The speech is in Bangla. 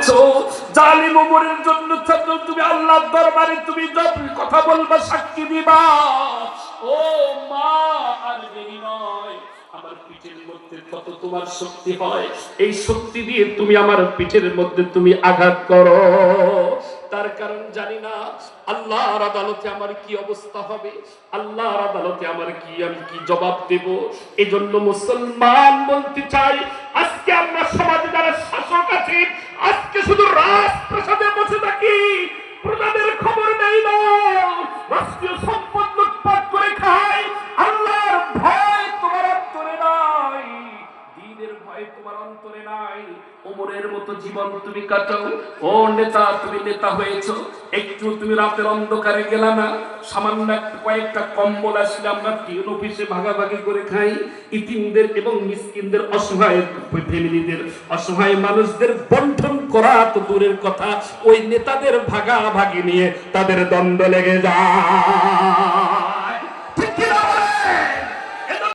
বলেছ? জালিম ওমরের জন্য তুমি আল্লাহর দরবারে তুমি কথা সাক্ষী দিবা। ও মা, আর দেরি নয়। আমার পিঠের মধ্যে কত তোমার শক্তি হয়? এই শক্তি দিয়ে তুমি আমার পিঠের মধ্যে তুমি আঘাত করো। তার কারণ এজন্য মুসলমান বলতে চাই, আজকে আমরা শাসক আছি Let's do তোমার অন্তরে নাই। মতো জীবন তুমি কাটাও। ও নেতা, তুমি নেতা একটু তুমি রাতের অন্ধকারে না। সামান্য কয়েকটা কম্বল অফিসে ভাগাভাগি করে খাই। ইতিমদের এবং মিসকিনদের, অসহায় ফ্যামিলিদের, অসহায় মানুষদের বন্টন করা তো দূরের কথা। ওই নেতাদের ভাগাভাগি নিয়ে তাদের দ্বন্দ্ব লেগে যায়।